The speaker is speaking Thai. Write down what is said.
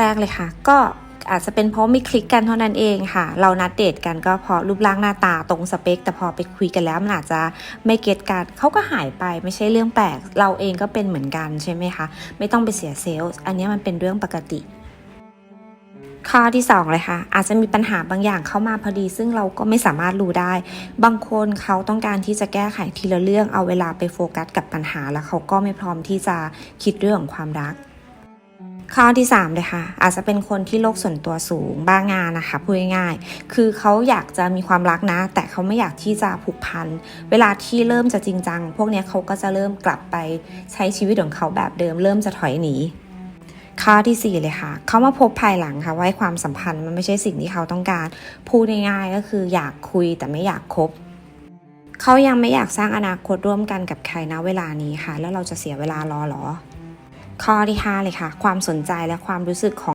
แรกเลยค่ะ ก็อาจจะเป็นเพราะไม่คลิกกันเท่านั้นเองค่ะ เรานัดเดทกันก็เพราะรูปร่างหน้าตาตรงสเปค แต่พอไปคุยกันแล้วมันอาจจะไม่เก็ตกันเขาก็หายไปไม่ใช่เรื่องแปลก เราเองก็เป็นเหมือนกันใช่ไหมคะ ไม่ต้องไปเสียเซลล์อันนี้มันเป็นเรื่องปกติข้อที่2เลยค่ะ อาจจะมีปัญหาบางอย่างเข้ามาพอดี ซึ่งเราก็ไม่สามารถรู้ได้ บางคนเขาต้องการที่จะแก้ไขทีละเรื่องเอาเวลาไปโฟกัสกับปัญหา แล้วเขาก็ไม่พร้อมที่จะคิดเรื่องของความรัก ข้อที่3เลยค่ะอาจจะเป็นคนที่โลกส่วนตัวสูงบ้างงานนะคะพูดง่ายๆคือเขาอยากจะมีความรักนะ แต่เขาไม่อยากที่จะผูกพัน เวลาที่เริ่มจะจริงจัง พวกนี้เขาก็จะเริ่มกลับไปใช้ชีวิตของเขาแบบเดิม เริ่มจะถอยหนีข้อที่ 4 เลยค่ะ เขามาพบภายหลังค่ะว่าความสัมพันธ์มันไม่ใช่สิ่งที่เขาต้องการ พูดง่ายๆก็คืออยากคุยแต่ไม่อยากคบเขายังไม่อยากสร้างอนาคตร่วมกันกับใครนะเวลานี้ค่ะ แล้วเราจะเสียเวลารอหรอ ข้อที่ 5 เลยค่ะ ความสนใจและความรู้สึกของ